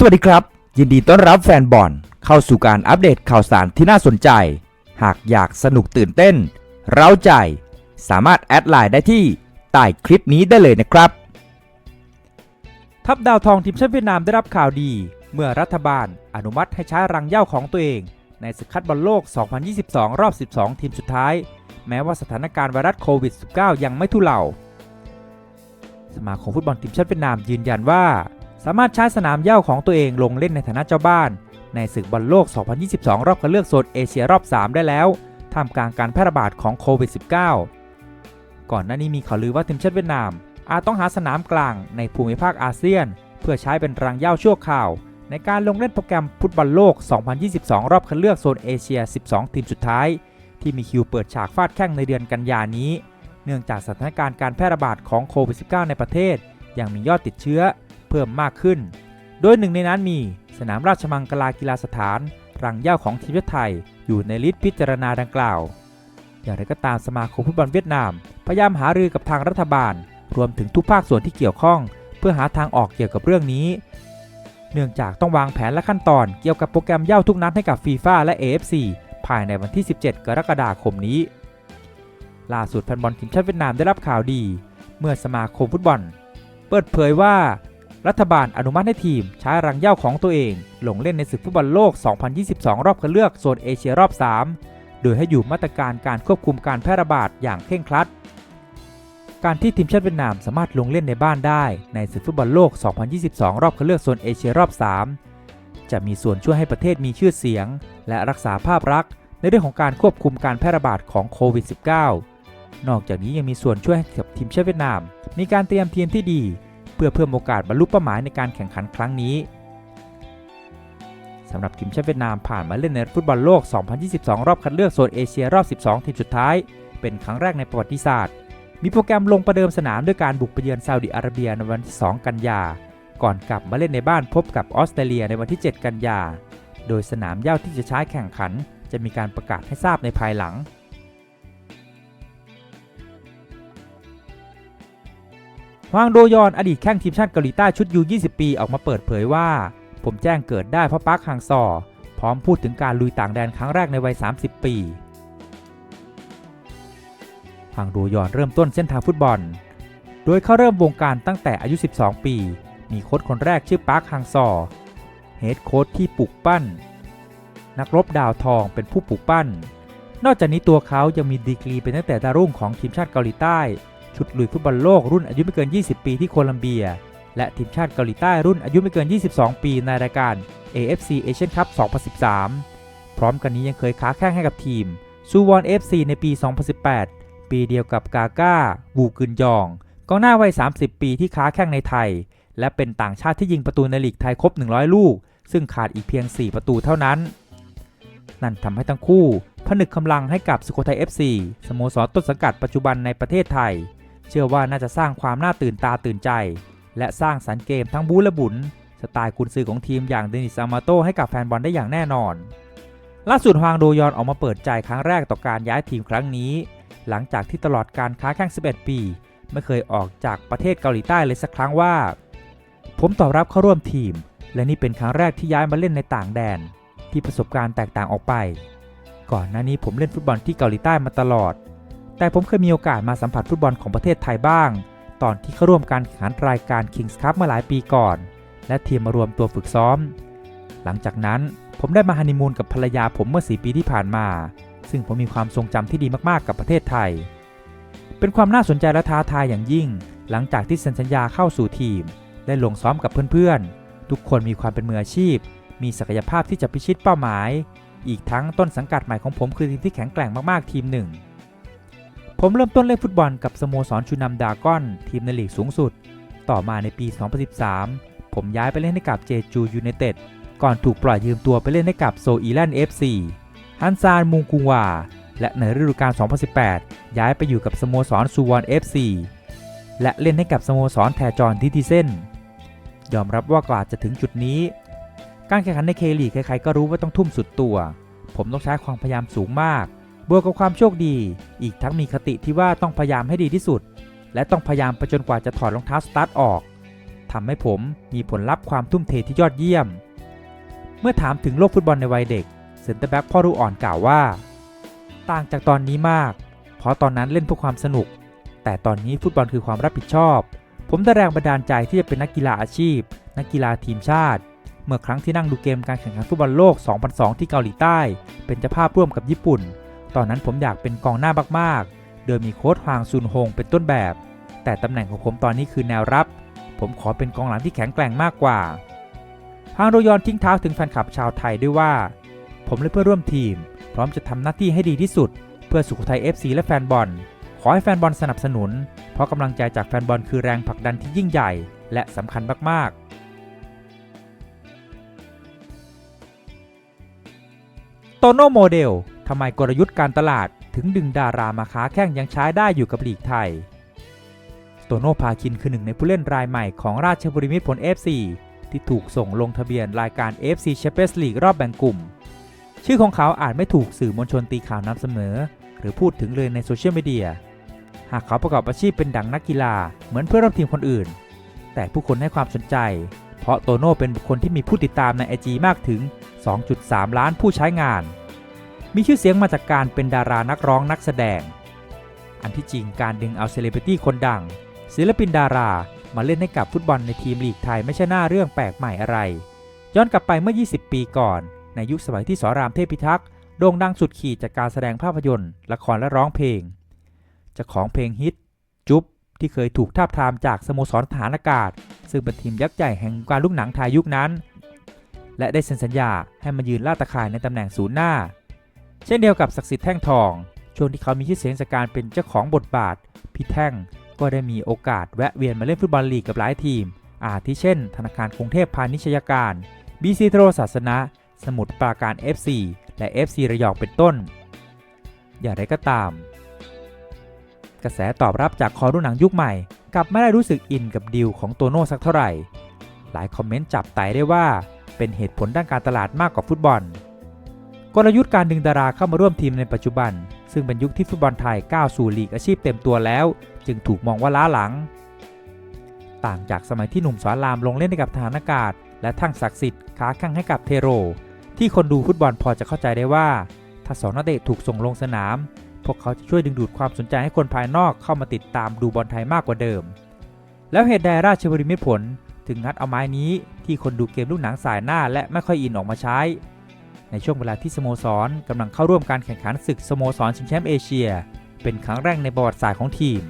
สวัสดีครับ ยินดีต้อนรับแฟนบอลเข้าสู่การอัปเดตข่าวสารที่น่าสนใจ หากอยากสนุกตื่นเต้น เร้าใจ สามารถแอดไลน์ได้ที่ใต้คลิปนี้ได้เลยนะครับ ทัพดาวทองทีมชาติเวียดนามได้รับข่าวดี เมื่อรัฐบาลอนุมัติให้ใช้รังเหย้าของตัวเอง ในศึกคัดบอลโลก 2022 รอบ 12 ทีมสุดท้าย แม้ว่าสถานการณ์ไวรัสโควิด -19 ยังไม่ทุเลาสมาคมฟุตบอลทีมชาติเวียดนามยืนยันว่า สามารถใช้สนามเย้าของตัวเองลงเล่นในฐานะเจ้าบ้าน ในศึกบอลโลก 2022 รอบคัดเลือกโซนเอเชียรอบ 3 ได้แล้วท่ามกลางการแพร่ระบาดของโควิด -19 ก่อนหน้านี้มีข่าวลือว่าทีมชาติเวียดนาม อาจต้องหาสนามกลางในภูมิภาคอาเซียน เพื่อใช้เป็นรังเย้าชั่วคราว ในการลงเล่นโปรแกรมฟุตบอลโลก 2022 รอบคัดเลือกโซนเอเชีย 12 ทีมสุดท้าย ที่มีคิวเปิดฉากฟาดแข้งในเดือนกันยานี้ เนื่องจากสถานการณ์การแพร่ระบาดของโควิด -19 ในประเทศยังมียอดติดเชื้อ เพิ่มมากขึ้น โดยหนึ่งในนั้นมีสนามราชมังคลากีฬาสถานรังเย้าของทีมชาติไทยอยู่ในลิสต์พิจารณาดังกล่าว อย่างไรก็ตามสมาคมฟุตบอลเวียดนาม พยายามหารือกับทางรัฐบาล รวมถึงทุกภาคส่วนที่เกี่ยวข้อง เพื่อหาทางออกเกี่ยวกับเรื่องนี้ เนื่องจากต้องวางแผนและขั้นตอนเกี่ยวกับโปรแกรมเย้าทุกนัดให้กับฟีฟ่าและ AFC ภายในวันที่ 17 กรกฎาคมนี้ ล่าสุดแฟนบอลทีมชาติเวียดนามได้รับข่าวดี เมื่อสมาคมฟุตบอล เปิดเผยว่า รัฐบาลอนุมัติให้ทีมใช้รังเหย้าของตัวเอง ลงเล่นในศึกฟุตบอลโลก 2022 รอบคัดเลือกโซนเอเชียรอบ 3 โดยให้อยู่มาตรการการควบคุมการแพร่ระบาดอย่างเคร่งครัด การที่ทีมชาติเวียดนามสามารถลงเล่นในบ้านได้ในศึกฟุตบอลโลก 2022 รอบคัดเลือกโซนเอเชียรอบ 3 จะมีส่วนช่วยให้ประเทศมีชื่อเสียง และรักษาภาพลักษณ์ในเรื่องของการควบคุมการแพร่ระบาดของโควิด -19 นอกจากนี้ยังมีส่วนช่วยให้กับทีมชาติเวียดนาม มีการเตรียมทีมที่ดี เพื่อเพิ่มโอกาสบรรลุเป้าหมายในการแข่งขันครั้งนี้สำหรับทีมชาติเวียดนามผ่านมาเล่นในฟุตบอลโลก 2022 รอบคัดเลือกโซนเอเชียรอบ 12 ทีมสุดท้าย เป็นครั้งแรกในประวัติศาสตร์ มีโปรแกรมลงประเดิมสนามด้วยการบุกไปเยือนซาอุดิอาระเบียในวันที่ 2 กันยา ก่อนกลับมาเล่นในบ้านพบกับออสเตรเลียในวันที่ 7 กันยา โดยสนามเย้าที่จะใช้แข่งขัน จะมีการประกาศให้ทราบในภายหลัง ฮวางโดยอนอดีตแข้งทีมชาติเกาหลีใต้ชุดยู20 ปีออกมาเปิดเผยว่า ผมแจ้งเกิดได้เพราะปาร์คฮังซอ พร้อมพูดถึงการลุยต่างแดนครั้งแรกในวัย 30 ปีฮวางโดยอนเริ่มต้นเส้นทางฟุตบอล โดยเขาเริ่มวงการตั้งแต่อายุ 12 ปี มีโค้ชคนแรกชื่อปาร์คฮังซอ เฮดโค้ชที่ปลูกปั้น นักรบดาวทองเป็นผู้ปลูกปั้น นอกจากนี้ตัวเขายังมีดีกรีเป็นตั้งแต่ดาวรุ่งของทีมชาติเกาหลีใต้ ชุดลุยฟุตบอลโลกรุ่นอายุไม่เกิน 20 ปีที่โคลัมเบีย และทีมชาติเกาหลีใต้รุ่นอายุไม่เกิน 22 ปีในรายการ AFC Asian Cup 2013 พร้อมกันนี้ยังเคยค้าแข้งให้กับทีมซูวอน FC ในปี 2018 ปีเดียวกับกาก้าวูกึนยองกองหน้าวัย 30 ปีที่ค้าแข้งในไทย และเป็นต่างชาติที่ยิงประตูในลีกไทยครบ 100 ลูก ซึ่งขาดอีกเพียง 4 ประตูเท่านั้น นั่นทำให้ทั้งคู่ ผนึกกำลังให้กับสุโขทัย FC สโมสรต้นสังกัดปัจจุบันในประเทศไทย เชื่อว่าน่าจะสร้างความน่าตื่นตาตื่นใจ และสร้างสรรค์เกมทั้งบูและบุญสไตล์กุนซือของทีมอย่างเดนิสอามาโตให้กับแฟนบอลได้อย่างแน่นอน ล่าสุดฮวางโดยอนออกมาเปิดใจครั้งแรกต่อการย้ายทีมครั้งนี้ หลังจากที่ตลอดการค้าแข่ง 11 ปี ไม่เคยออกจากประเทศเกาหลีใต้เลยสักครั้งว่า ผมตอบรับเข้าร่วมทีม และนี่เป็นครั้งแรกที่ย้ายมาเล่นในต่างแดน ที่ประสบการณ์แตกต่างออกไป ก่อนหน้านี้ผมเล่นฟุตบอลที่เกาหลีใต้มาตลอด แต่ผมเคยมีโอกาสมาสัมผัสฟุตบอลของประเทศไทยบ้าง ตอนที่เข้าร่วมการแข่งขันรายการ Kings Cup เมื่อหลายปีก่อน และทีมมารวมตัวฝึกซ้อม หลังจากนั้นผมได้มาฮันนีมูนกับภรรยาผมเมื่อ 4 ปีที่ผ่านมา ซึ่งผมมีความทรงจำที่ดีมากๆกับประเทศไทย เป็นความน่าสนใจและท้าทายอย่างยิ่ง หลังจากที่เซ็นสัญญาเข้าสู่ทีมได้ลงซ้อมกับเพื่อนๆ ทุกคนมีความเป็นมืออาชีพ มีศักยภาพที่จะพิชิตเป้าหมาย อีกทั้งต้นสังกัดใหม่ของผมคือทีมที่แข็งแกร่งมากๆทีมหนึ่ง ผมเริ่มต้นเล่นฟุตบอลกับสโมสรชูนัมดากอน ทีมในลีกสูงสุด ต่อมาในปี 2013 ผมย้ายไปเล่นให้กับเจจูยูไนเต็ดก่อนถูกปล่อยยืมตัวไปเล่นให้กับโซอีแลนด์ FC ฮันซานมุงกุงวาและในฤดูกาล 2018 ย้ายไปอยู่กับสโมสรซูวอน FC และเล่นให้กับสโมสรแทจอนทิติเซนยอมรับว่ากว่าจะถึงจุดนี้ การแข่งขันในเคลีกใครๆก็รู้ว่าต้องทุ่มสุดตัว ผมต้องใช้ความพยายามสูงมาก บวกกับความโชคดี อีกทั้งมีคติที่ว่าต้องพยายามให้ดีที่สุด และต้องพยายามไปจนกว่าจะถอดรองเท้าสตาร์ทออกทำให้ผมมีผลลัพธ์ความทุ่มเทที่ยอดเยี่ยม เมื่อถามถึงโลกฟุตบอลในวัยเด็กเซนเตอร์แบ็กพ่อรูอ่อนกล่าวว่า ต่างจากตอนนี้มาก เพราะตอนนั้นเล่นเพื่อความสนุก แต่ตอนนี้ฟุตบอลคือความรับผิดชอบ ผมได้แรงบันดาลใจที่จะเป็นนักกีฬาอาชีพ นักกีฬาทีมชาติเมื่อครั้งที่นั่งดูเกมการแข่งขันฟุตบอลโลก 2002 ที่เกาหลีใต้ เป็นเจ้าภาพร่วมกับญี่ปุ่น ตอนนั้นผมอยากเป็นกองหน้ามากๆ โดยมีโค้ชฮวางซุนฮงเป็นต้นแบบ แต่ตำแหน่งของผมตอนนี้คือแนวรับ ผมขอเป็นกองหลังที่แข็งแกร่งมากกว่าฮางโรยอนทิ้งเท้าถึงแฟนคลับชาวไทยด้วยว่า ผมและเพื่อนร่วมทีม พร้อมจะทำหน้าที่ให้ดีที่สุด เพื่อสุโขทัย FC และแฟนบอล ขอให้แฟนบอลสนับสนุน เพราะกำลังใจจากแฟนบอลคือแรงผลักดันที่ยิ่งใหญ่ และสำคัญมากๆโตโน่โมเดล ทำไมกลยุทธ์การตลาดถึงดึงดารามาค้าแข่งยังใช้ได้อยู่กับลีกไทย โตโน่พาคินคือหนึ่งในผู้เล่นรายใหม่ของราชบุรีมิตรผล FC ที่ถูกส่งลงทะเบียนรายการ FC Champions League รอบแบ่งกลุ่ม ชื่อของเขาอาจไม่ถูกสื่อมวลชนตีข่าวนำเสนอ หรือพูดถึงเลยในโซเชียลมีเดีย หากเขาประกอบอาชีพเป็นดังนักกีฬาเหมือนเพื่อนร่วมทีมคนอื่น แต่ผู้คนให้ความสนใจ เพราะโตโน่เป็นบุคคลที่มีผู้ติดตามในไอจีมากถึง 2.3 ล้านผู้ใช้งาน มีชื่อเสียงมาจากการเป็นดารานักร้องนักแสดง อันที่จริงการดึงเอาเซเลบริตี้คนดัง ศิลปินดารามาเล่นให้กับฟุตบอลในทีมลีกไทยไม่ใช่หน้าเรื่องแปลกใหม่อะไร ย้อนกลับไปเมื่อ 20 ปีก่อน ในยุคสมัยที่สรามเทพิทักษ์โด่งดังสุดขีดจากการแสดงภาพยนตร์ ละครและร้องเพลงจ้าของเพลงฮิต จุ๊บที่เคยถูกทาบทามจากสโมสรทหารอากาศ ซึ่งเป็นทีมยักษ์ใหญ่แห่งการลูกหนังไทยยุคนั้น และได้เซ็นสัญญาให้มายืนล่าตะข่ายในตำแหน่งศูนย์หน้า เช่นเดียวกับศักดิ์สิทธิ์แท่งทอง ช่วงที่เขามีชื่อเสียงจากการเป็นเจ้าของบทบาท พี่แท่งก็ได้มีโอกาสแวะเวียนมาเล่นฟุตบอลลีกกับหลายทีม อาทิเช่น ธนาคารกรุงเทพพาณิชยการบีซีโทรศาสนะ สมุทรปราการ FC และ FC ระยองเป็นต้น อย่างไรก็ตาม กระแสตอบรับจากคอรุ่นหนังยุคใหม่ กลับไม่ได้รู้สึกอินกับดีลของโตโน่สักเท่าไหร่ หลายคอมเมนต์จับไตได้ว่า เป็นเหตุผลด้านการตลาดมากกว่าฟุตบอล กลยุทธ์การดึงดาราเข้ามาร่วมทีมในปัจจุบัน ซึ่งเป็นยุคที่ฟุตบอลไทยก้าวสู่ลีกอาชีพเต็มตัวแล้ว จึงถูกมองว่าล้าหลัง ต่างจากสมัยที่หนุ่มสอนรามลงเล่นให้กับทหารอากาศ และทั้งศักดิ์สิทธิ์ค้าแข่งให้กับเทโร ที่คนดูฟุตบอลพอจะเข้าใจได้ว่า ถ้าสองนักเตะถูกส่งลงสนาม พวกเขาจะช่วยดึงดูดความสนใจให้คนภายนอกเข้ามาติดตามดูบอลไทยมากกว่าเดิม แล้วเหตุใดราชบุรีมิตรผล ถึงงัดเอาไม้นี้ที่คนดูเกมลูกหนังสายหน้าและไม่ค่อยอินออกมาใช้ ในช่วงเวลาที่สโมสรกำลังเข้าร่วมการแข่งขันศึกสโมสรชิงแชมป์เอเชีย เป็นครั้งแรกในประวัติศาสตร์ของทีม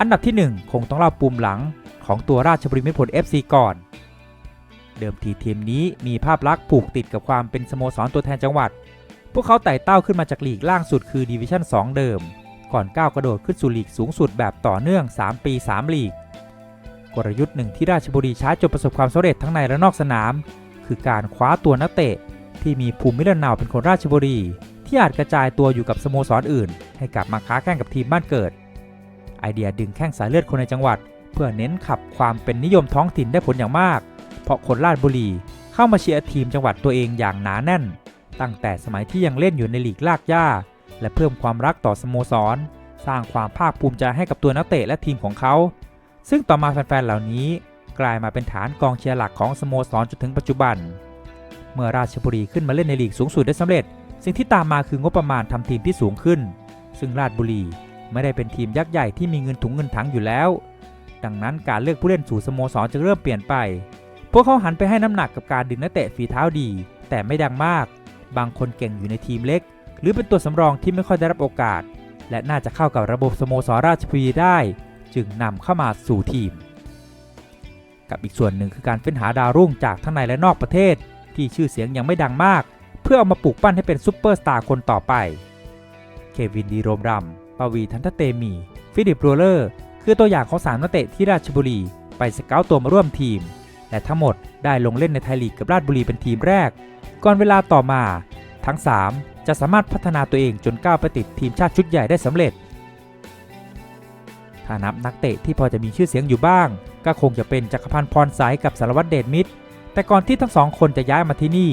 อันดับที่ 1 คงต้องเล่าปุ่มหลังของตัวราชบุรีมิตรผล FC ก่อน เดิมทีทีมนี้มีภาพลักษณ์ผูกติดกับความเป็นสโมสรตัวแทนจังหวัด พวกเขาไต่เต้าขึ้นมาจากลีกล่างสุดคือดิวิชั่น 2 เดิม ก่อนก้าวกระโดดขึ้นสู่ลีกสูงสุดแบบต่อเนื่อง 3 ปี 3 ลีก กลยุทธ์หนึ่งที่ราชบุรีใช้จนประสบความสำเร็จทั้งในและนอกสนาม คือการคว้าตัวนักเตะ ที่มีภูมิลำเนาเป็นคนราชบุรี ที่อาจกระจายตัวอยู่กับสโมสรออื่น ให้กลับมาค้าแข่งกับทีมบ้านเกิด ไอเดียดึงแข้งสายเลือดคนในจังหวัด เพื่อเน้นขับความเป็นนิยมท้องถิ่นได้ผลอย่างมาก เพราะคนราชบุรีเข้ามาเชียร์ทีมจังหวัดตัวเองอย่างหนาแน่น ตั้งแต่สมัยที่ยังเล่นอยู่ในลีกลากย่าและเพิ่มความรักต่อสโมสร สร้างความภาคภูมิใจให้กับตัวนักเตะและทีมของเขา ซึ่งต่อมาแฟนๆเหล่านี้ กลายมาเป็นฐานกองเชียร์หลักของสโมสรจนถึงปัจจุบัน เมื่อราชบุรีขึ้นมาเล่นในลีกสูงสุดได้สำเร็จ สิ่งที่ตามมาคืองบประมาณทำทีมที่สูงขึ้น ซึ่งราชบุรีไม่ได้เป็นทีมยักษ์ใหญ่ที่มีเงินถุงเงินถังอยู่แล้ว ดังนั้นการเลือกผู้เล่นสู่สโมสรจะเริ่มเปลี่ยนไป พวกเขาหันไปให้น้ำหนักกับการดึงนักเตะฝีเท้าดี แต่ไม่ดังมาก บางคนเก่งอยู่ในทีมเล็ก หรือเป็นตัวสำรองที่ไม่ค่อยได้รับโอกาส และน่าจะเข้ากับระบบสโมสรราชบุรีได้ จึงนำเข้ามาสู่ทีม กับอีกส่วนหนึ่งคือการเฟ้นหาดาวรุ่งจากทั้งในและนอกประเทศ ที่ชื่อเสียงยังไม่ดังมาก เพื่อเอามาปลูกปั้นให้เป็นซูเปอร์สตาร์คนต่อไป เควินดีโรมรัมปวีทันทเตมี ฟิลิปโรเลอร์ คือตัวอย่างของสามนักเตะที่ราชบุรี ไปสเกาตตัวมาร่วมทีม และทั้งหมดได้ลงเล่นในไทยลีกกับราชบุรีเป็นทีมแรก ก่อนเวลาต่อมา ทั้ง 3 จะสามารถพัฒนาตัวเองจนก้าวไปติดทีมชาติชุดใหญ่ได้สำเร็จถ้านับนักเตะที่พอจะมีชื่อเสียงอยู่บ้าง ก็คงจะเป็นจักรพันธ์พรสายกับสารวัตรเดชมิตร แต่ก่อนที่ทั้งสองคนจะย้ายมาที่นี่